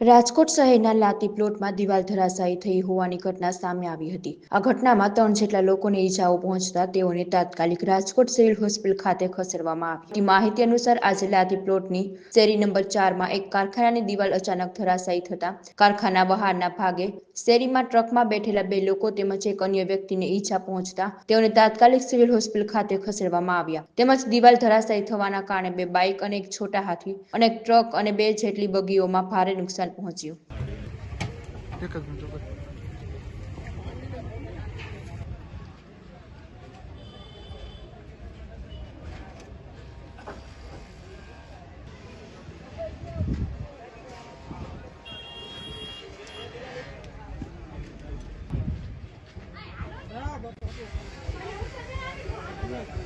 રાજકોટ શહેરના લાતી પ્લોટમાં દિવાલ ધરાશાયી થઈ હોવાની ઘટના સામે આવી હતી. આ ઘટનામાં ત્રણ જેટલા લોકોને ઈજાઓ પહોંચતા તેઓને તાત્કાલિક રાજકોટ સિવિલ હોસ્પિટલ ખાતે ખસેડવામાં આવી. માહિતી અનુસાર આજે લાતી પ્લોટની શેરી નંબર ચારમાં એક કારખાનાની દિવાલ અચાનક ધરાશાયી થતા કારખાના બહારના ભાગે શેરીમાં ટ્રકમાં બેઠેલા બે લોકો તેમજ એક અન્ય વ્યક્તિને ઈજા પહોંચતા તેઓને તાત્કાલિક સિવિલ હોસ્પિટલ ખાતે ખસેડવામાં આવ્યા. તેમજ દિવાલ ધરાશાયી થવાના કારણે બે બાઇક અને એક છોટા હાથી અને ટ્રક અને બે જેટલી બગીઓમાં ભારે નુકસાન પહોંચ્યું. Thank જ